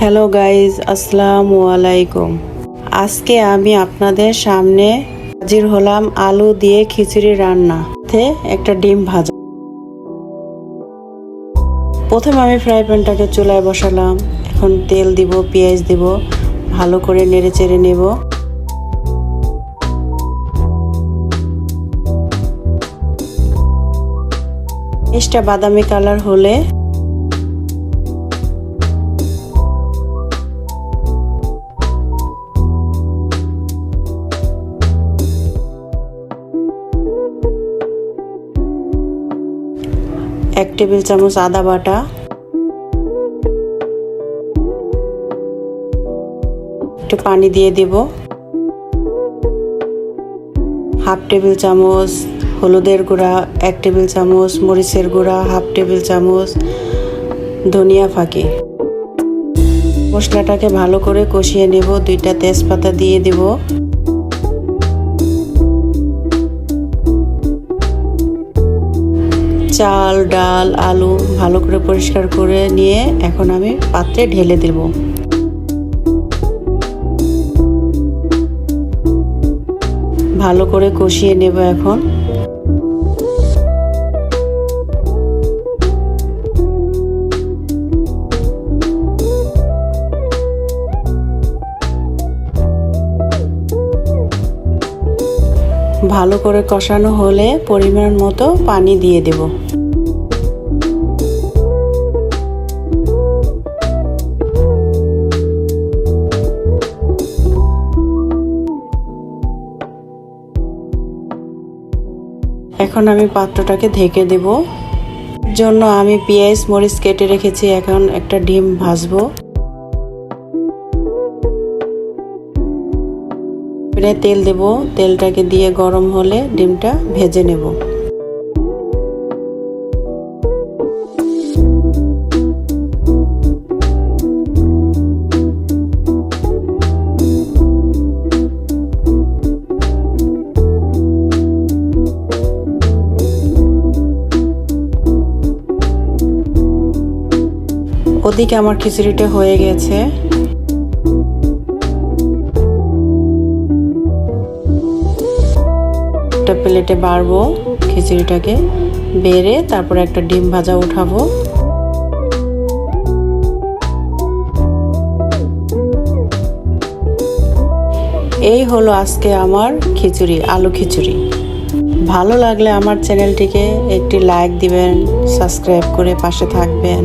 Hello guys আসসালামু আলাইকুম আজকে আমি আপনাদের সামনে হাজির হলাম আলু দিয়ে খিচুড়ি রান্না একটা ডিম ভাজা। প্রথমে আমি ফ্রাই প্যানটাকে চুলায় বসালাম। এখন তেল দিব, পেঁয়াজ দিব, ভালো করে নেড়ে চেড়ে নেব। পেঁয়াজটা বাদামি কালার হলে এক টেবিল চামচ আদা বাটা। একটু পানি দিয়ে দেব। হাফ টেবিল চামচ হলুদের গুঁড়া, এক টেবিল চামচ মরিচের গুঁড়া, হাফ টেবিল চামচ ধনিয়া ফাঁকি। মশলাটাকে ভালো করে কষিয়ে নেব, দুইটা তেজপাতা দিয়ে দেব। চাল, ডাল, আলু ভালো করে পরিষ্কার করে নিয়ে এখন আমি পাত্রে ঢেলে দেব। ভালো করে কষিয়ে নেব এখন। ভালো করে কষানো হলে পরিমাণ মতো পানি দিয়ে দেব। এখন আমি পাত্রটাকে ঢেকে দেব। জন্য আমি পেঁয়াজ, মরিচ কেটে রেখেছি, এখন একটা ডিম ভাজবো। তেল দেব। তেলটাকে দিয়ে গরম হলে ডিমটা ভেজে নেব। ওদিকে আমার খিচুড়িটা হয়ে গেছে। একটা প্লেটে বাড়বো খিচুড়িটাকে, বেড়ে তারপরে একটা ডিম ভাজা উঠাবো। এই হলো আজকে আমার খিচুড়ি, আলু খিচুড়ি। ভালো লাগলে আমার চ্যানেলটিকে একটি লাইক দিবেন, সাবস্ক্রাইব করে পাশে থাকবেন।